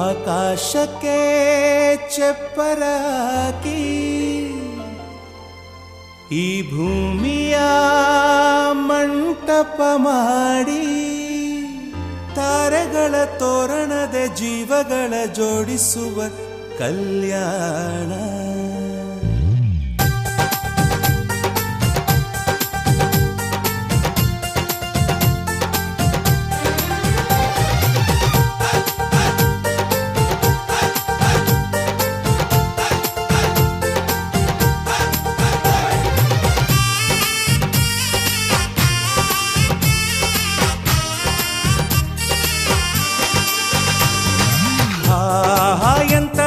ಆಕಾಶಕ್ಕೆ ಚೆಪ್ಪರಾಕಿ ಈ ಭೂಮಿಯ ಮಂಟಪ ಮಾಡಿ ತಾರೆಗಳ ತೋರಣದ ಜೀವಗಳ ಜೋಡಿಸುವ ಕಲ್ಯಾಣ.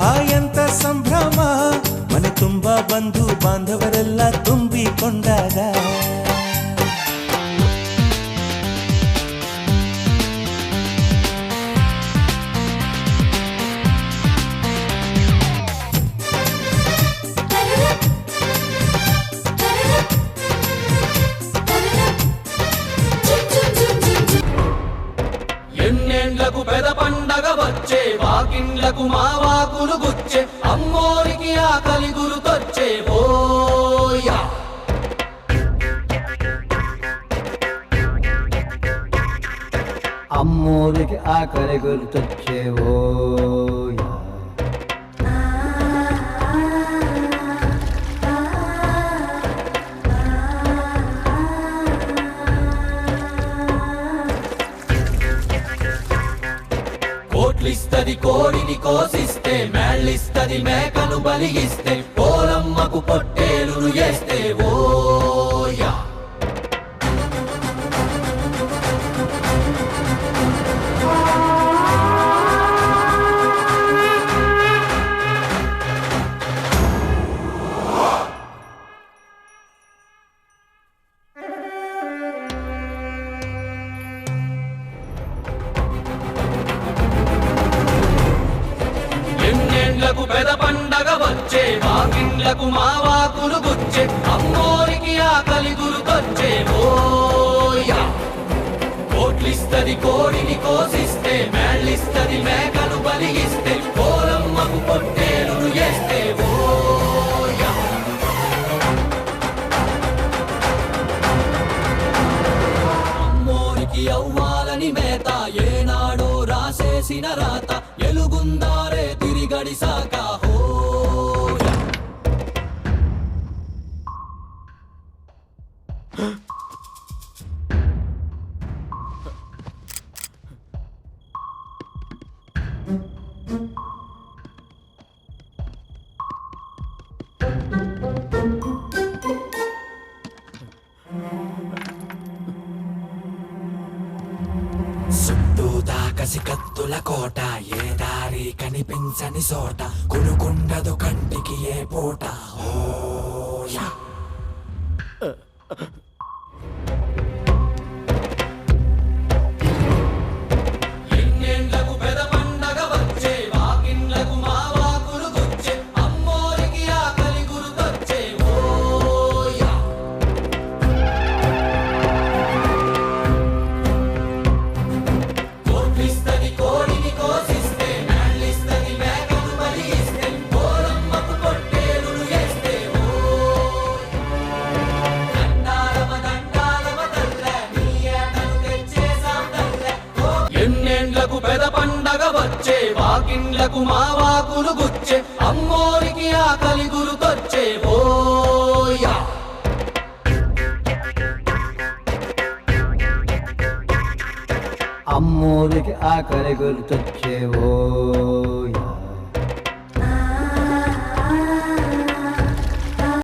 ಆಹಾ ಎಂತ ಸಂಭ್ರಮ ಮನೆ ತುಂಬಾ ಬಂಧು ಬಾಂಧವರೆಲ್ಲ ತುಂಬಿಕೊಂಡಾಗ గుర్తొచ్చే వాకిండ్లకు మా వాకులు గుచ్చే అమ్మోరికి ఆకలి గుర్తొచ్చే ఓయా. అమ్మోరికి ఆకలి గుర్తొచ్చే ఓ కోట్లిస్తది కోడిని కోసిస్తే మేళ్ళిస్తది మేకను బలిగిస్తే పోలమ్మకు పొట్టేలును చేస్తే ఓ ఎన్నెండ్లకు పెద పండగ వచ్చే వాకిండ్లకు మా వాకులు గుచ్చే అమ్మోరికి ఆకలి గురుకొచ్చే ఓయా. కోట్లిస్తది కోడిని కోసిస్తే మేళ్ళిస్తది మేకను బలిగిస్తే కోలమ్మకు పొట్టేలును చేస్తే అమ్మోరికి అవ్వాలని మేత ఏనాడో రాసేసిన రాత ఎలుగుందా गड़ी साका हो Mm-hmm. కసికత్తుల కత్తుల కోట ఏ దారి కనిపించని చోట కొనుకుండదు కంటికి ఏ పూట. ఓ పండగ వచ్చే వాకిండ్లకు మా వాకులు గుచ్చే అమ్మోరికి ఆకలి గురుతొచ్చే ఓయా. అమ్మోరికి ఆకలి గుర్తొచ్చేవో